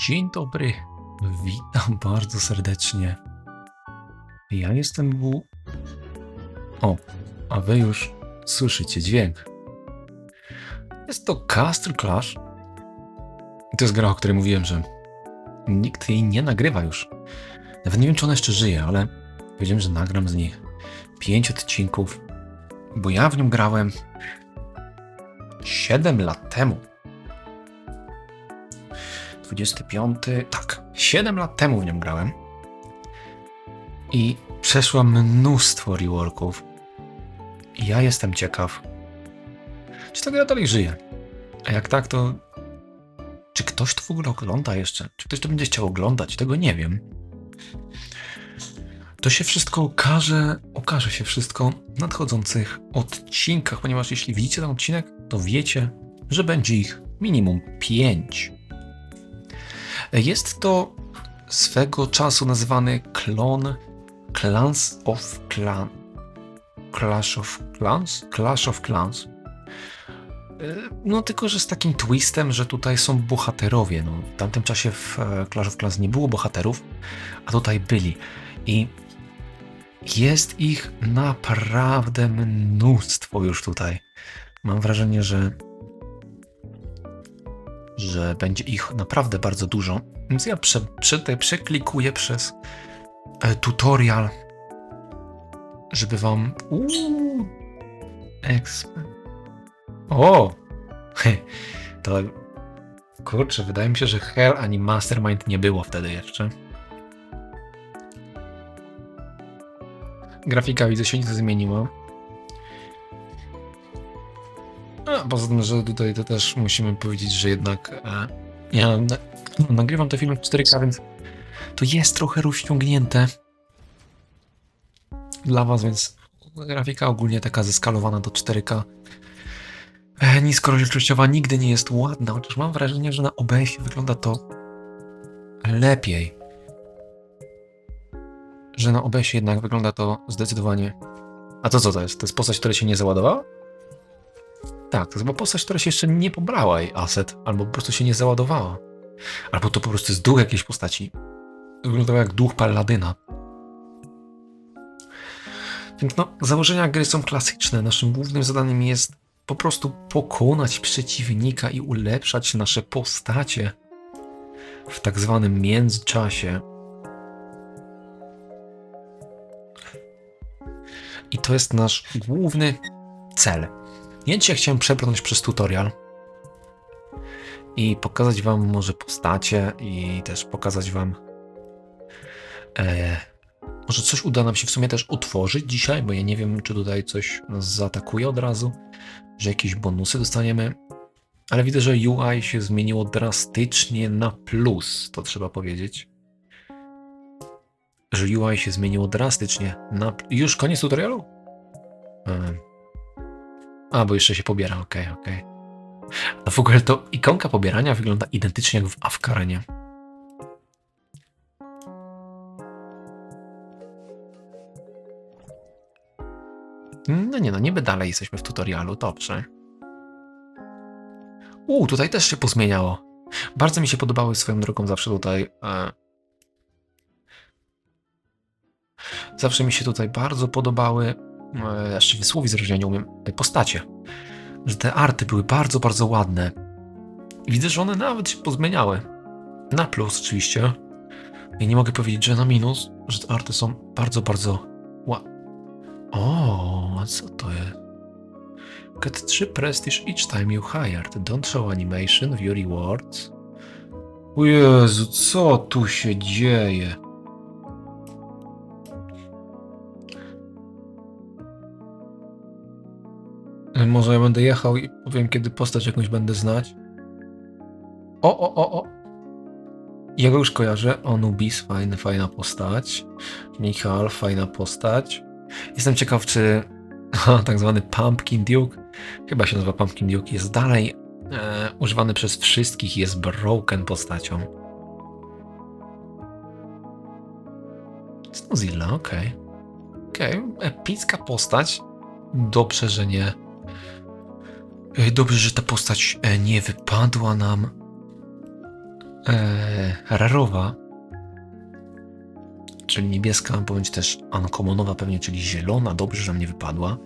Dzień dobry, witam bardzo serdecznie. Ja jestem W. O, a wy już słyszycie dźwięk. Jest to Castle Clash. To jest gra, o której mówiłem, że nikt jej nie nagrywa już. Nawet nie wiem, czy ona jeszcze żyje, ale powiedziałem, że nagram z niej pięć odcinków, bo ja w nią grałem 7 lat temu. 25. Tak, 7 lat temu w nią grałem. I przeszłam mnóstwo reworków. Ja jestem ciekaw, czy ta gra dalej żyje. A jak tak, to. Czy ktoś to w ogóle ogląda jeszcze? Czy ktoś to będzie chciał oglądać? Tego nie wiem. To się wszystko okaże, okaże się wszystko w nadchodzących odcinkach, ponieważ jeśli widzicie ten odcinek, to wiecie, że będzie ich minimum 5. Jest to swego czasu nazywany klon Clans of Clan. Clash of Clans? Clash of Clans. E, No tylko, że z takim twistem, że tutaj są bohaterowie. No, w tamtym czasie w e, Clash of Clans nie było bohaterów, a tutaj byli. I jest ich naprawdę mnóstwo już tutaj. Mam wrażenie, że że będzie ich naprawdę bardzo dużo. Więc ja prze, prze, przeklikuję przez e, tutorial, żeby wam. Uuu, ekspert. O! To. Kurczę, wydaje mi się, że Hell ani Mastermind nie było wtedy jeszcze. Grafika widzę się nie zmieniła. A poza tym, że tutaj to też musimy powiedzieć, że jednak e, ja na, nagrywam te filmy w 4K, więc to jest trochę rozciągnięte dla was, więc grafika ogólnie taka zeskalowana do 4K. E, niskorozdzielczościowa nigdy nie jest ładna, chociaż mam wrażenie, że na OBS wygląda to lepiej. Że na OBS jednak wygląda to zdecydowanie. A to co to jest? To jest postać, która się nie załadowała? Tak, to jest chyba postać, która się jeszcze nie pobrała jej asset, albo po prostu się nie załadowała. Albo to po prostu jest duch jakiejś postaci. Wyglądał jak duch Palladyna. Więc no, założenia gry są klasyczne. Naszym głównym zadaniem jest po prostu pokonać przeciwnika i ulepszać nasze postacie w tak zwanym międzyczasie. I to jest nasz główny cel. Ja dzisiaj chciałem przebrnąć przez tutorial i pokazać wam może postacie i też pokazać wam e, może coś uda nam się w sumie też utworzyć dzisiaj, bo ja nie wiem, czy tutaj coś nas zaatakuje od razu, że jakieś bonusy dostaniemy, ale widzę, że UI się zmieniło drastycznie na plus, to trzeba powiedzieć. Że UI się zmieniło drastycznie na... Już koniec tutorialu? Em. A, bo jeszcze się pobiera, okej, okej. No w ogóle to ikonka pobierania wygląda identycznie jak w Afkarenie. No nie no, niby dalej jesteśmy w tutorialu, dobrze. U, tutaj też się pozmieniało. Bardzo mi się podobały swoją drogą zawsze tutaj. E... Zawsze mi się tutaj bardzo podobały. E, jeszcze zresztą nie umiem. Postacie. Że te arty były bardzo, bardzo ładne. Widzę, że one nawet się pozmieniały. Na plus oczywiście. I nie mogę powiedzieć, że na minus, że te arty są bardzo, bardzo ładne. O, co to jest? Get 3 prestige each time you hired. Don't show animation, view rewards. O Jezu, co tu się dzieje? Może ja będę jechał i powiem, kiedy postać jakąś będę znać. O, o, o, o. Ja go już kojarzę. Onubis, fajny, fajna postać. Michal, fajna postać. Jestem ciekaw, czy tak zwany Pumpkin Duke, chyba się nazywa Pumpkin Duke, jest dalej e, używany przez wszystkich jest broken postacią. Snozilla, okej. Okej, epicka postać. Dobrze, że nie. Dobrze, że ta postać e, nie wypadła nam e, rarowa, czyli niebieska, bądź też uncommonowa pewnie, czyli zielona, dobrze, że nam nie wypadła.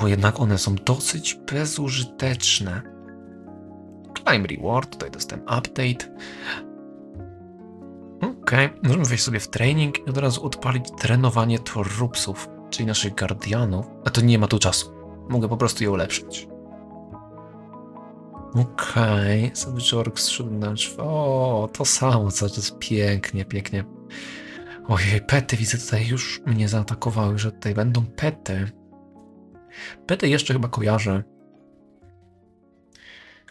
Bo jednak one są dosyć bezużyteczne. Climb reward, tutaj dostałem update. Okej, możemy wejść sobie w training i od razu odpalić trenowanie torupsów, czyli naszych guardianów. A to nie ma tu czasu. Mogę po prostu je ulepszyć. Okej, okay. Savage Orcs, Shooting O, to samo, co to jest pięknie, pięknie. Ojej, pety widzę tutaj już mnie zaatakowały, że tutaj będą pety. Pety jeszcze chyba kojarzę.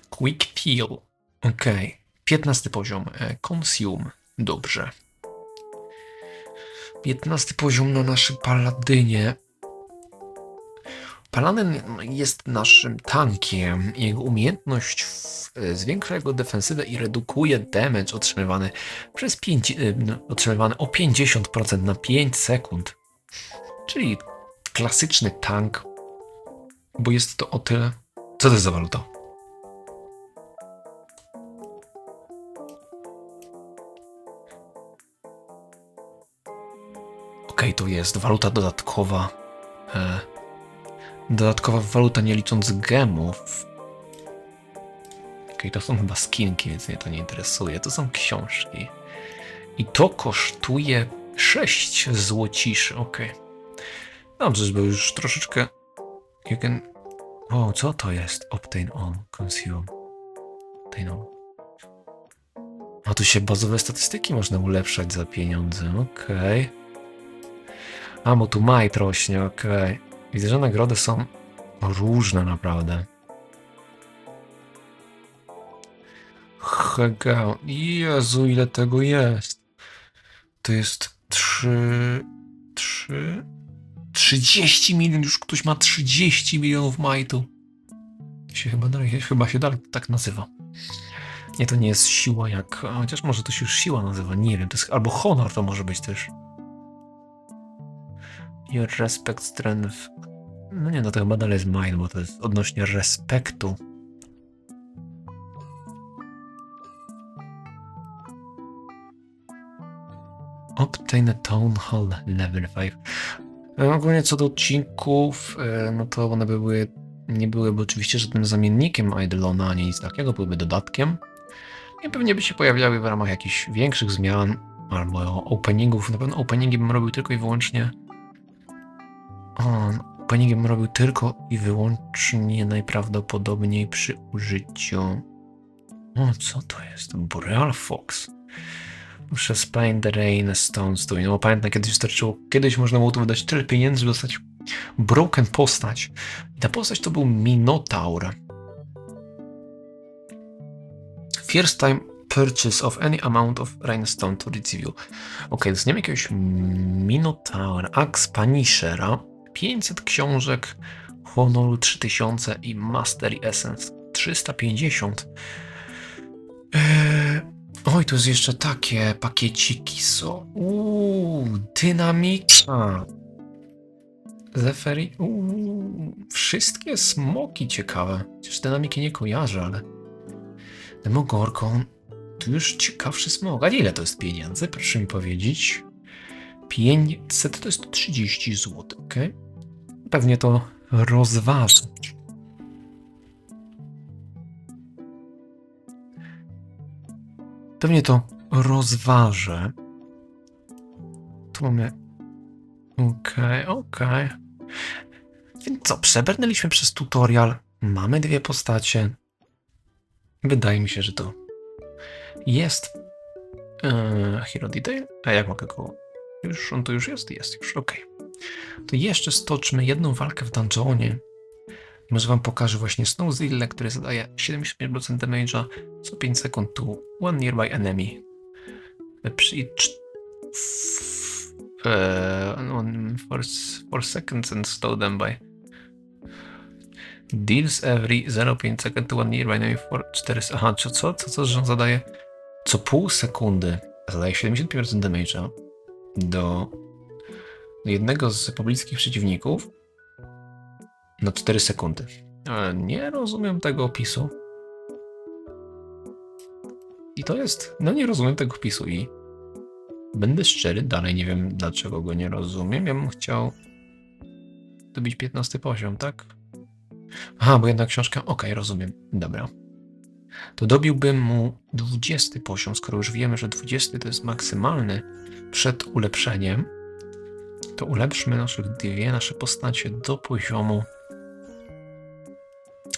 Quick Peel. Okej. Okay. 15 poziom. e, Consume. Dobrze. 15 poziom na naszym paladynie. Paladyn jest naszym tankiem. Jego umiejętność zwiększa jego defensywę i redukuje damage otrzymywany przez 5, e, no, otrzymywany o 50% na 5 sekund. Czyli klasyczny tank, bo jest to o tyle. Co to jest za waluta? Okej, tu jest waluta dodatkowa. E, dodatkowa waluta nie licząc gemów. Okej, to są chyba skinki, więc mnie to nie interesuje. To są książki. I to kosztuje 6 złociszy. Okej. Dobrze, żeby już troszeczkę. You can... O, co to jest? Obtain on, consume. Obtain on. A tu się bazowe statystyki można ulepszać za pieniądze. Okej. A, bo tu majt rośnie, okej. Widzę, że nagrody są różne naprawdę. Hega, Jezu, ile tego jest. To jest 3... 3... 30 milion, już ktoś ma 30 milionów majtu. Się chyba, chyba się dalej tak nazywa. Nie, to nie jest siła jak... Chociaż może to się już siła nazywa, nie wiem. To jest, albo honor to może być też. Your respect strength. No nie, no to chyba dalej jest mine, bo to jest odnośnie respektu. Obtain a Town Hall Level 5. E, Ogólnie co do odcinków, e, no to one były, nie byłyby oczywiście żadnym zamiennikiem Eidolona, ani nic takiego, byłyby dodatkiem. I pewnie by się pojawiały w ramach jakichś większych zmian, albo openingów. Na pewno openingi bym robił tylko i wyłącznie on openingiem robił tylko i wyłącznie najprawdopodobniej przy użyciu. O, co to jest? Boreal Fox. Muszę Spine the Rain Stone Stone. No pamiętam, kiedyś wystarczyło, kiedyś można było tu wydać tyle pieniędzy, żeby dostać broken postać. I ta postać to był Minotaur. First time purchase of any amount of Rainstone to receive you. Ok, dostaniemy jakiegoś Minotaur, Axe Punishera. 500 książek, Honoru 3000 i Mastery Essence 350. Eee, oj, tu jest jeszcze takie pakieciki są. Uuu, dynamika. Zeferi. Uuu, wszystkie smoki ciekawe. Chociaż dynamiki nie kojarzę, ale. Demogorgon. Tu już ciekawszy smok. A ile to jest pieniędzy? Proszę mi powiedzieć. 500 to jest 30 zł, ok? Pewnie to rozważę. Pewnie to rozważę. Tu mamy. Okej, okay, okej. Okay. Więc co, przebrnęliśmy przez tutorial. Mamy dwie postacie. Wydaje mi się, że to jest yy, Hero Detail. A jak mogę go już on to już jest? Jest już, ok. To jeszcze stoczmy jedną walkę w dungeonie. Może wam pokażę właśnie Snowzilla, który zadaje 75% damage'a co 5 sekund to one nearby enemy. Przy each for, for seconds and slow them by deals every 0,5 second to one nearby enemy for 4 aha, co, co, co, co, że on zadaje co pół sekundy zadaje 75% damage'a do jednego z pobliskich przeciwników na 4 sekundy. Nie rozumiem tego opisu. I to jest, no nie rozumiem tego wpisu i będę szczery, dalej nie wiem dlaczego go nie rozumiem. Ja bym chciał dobić 15 poziom, tak? Aha, bo jedna książka, okej, rozumiem, dobra. To dobiłbym mu 20 poziom, skoro już wiemy, że 20 to jest maksymalny przed ulepszeniem, to ulepszmy naszych dwie nasze postacie do poziomu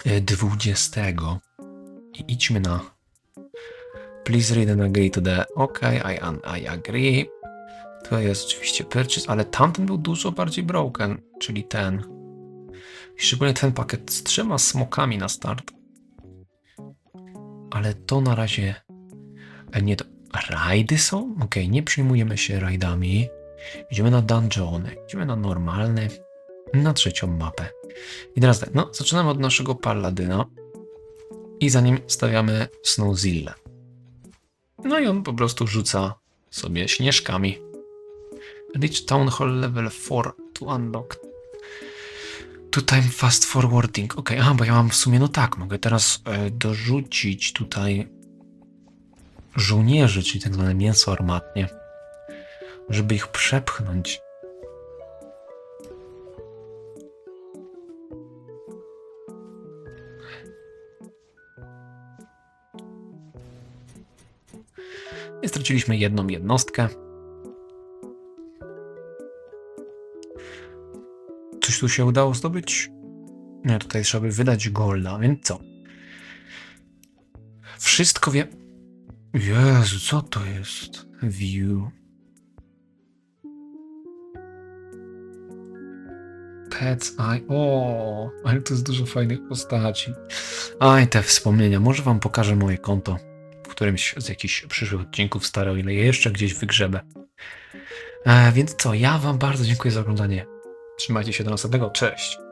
e, 20. I idźmy na Please read and agree to the OK, I, I agree. To jest oczywiście purchase, ale tamten był dużo bardziej broken, czyli ten. Szczególnie ten pakiet z trzema smokami na start. Ale to na razie. E, nie, to. Rajdy są? Okej, nie przyjmujemy się rajdami. Idziemy na dungeony, idziemy na normalny, na trzecią mapę. I teraz tak, no, zaczynamy od naszego paladyna i za nim stawiamy Snowzilla. No i on po prostu rzuca sobie śnieżkami. Reach Town Hall level 4 to unlock. Time fast forwarding. Ok, aha, bo ja mam w sumie, no tak, mogę teraz e, dorzucić tutaj żołnierzy, czyli tak zwane mięso armatnie, żeby ich przepchnąć. I straciliśmy jedną jednostkę. Coś tu się udało zdobyć? Nie, tutaj trzeba by wydać golda, więc co? Wszystko wie... Jezu, co to jest? View. Pets Eye. O, ale to jest dużo fajnych postaci. Aj, te wspomnienia. Może wam pokażę moje konto w którymś z jakichś przyszłych odcinków stare, o ile je jeszcze gdzieś wygrzebę. E, więc co, ja wam bardzo dziękuję za oglądanie. Trzymajcie się do następnego. Cześć!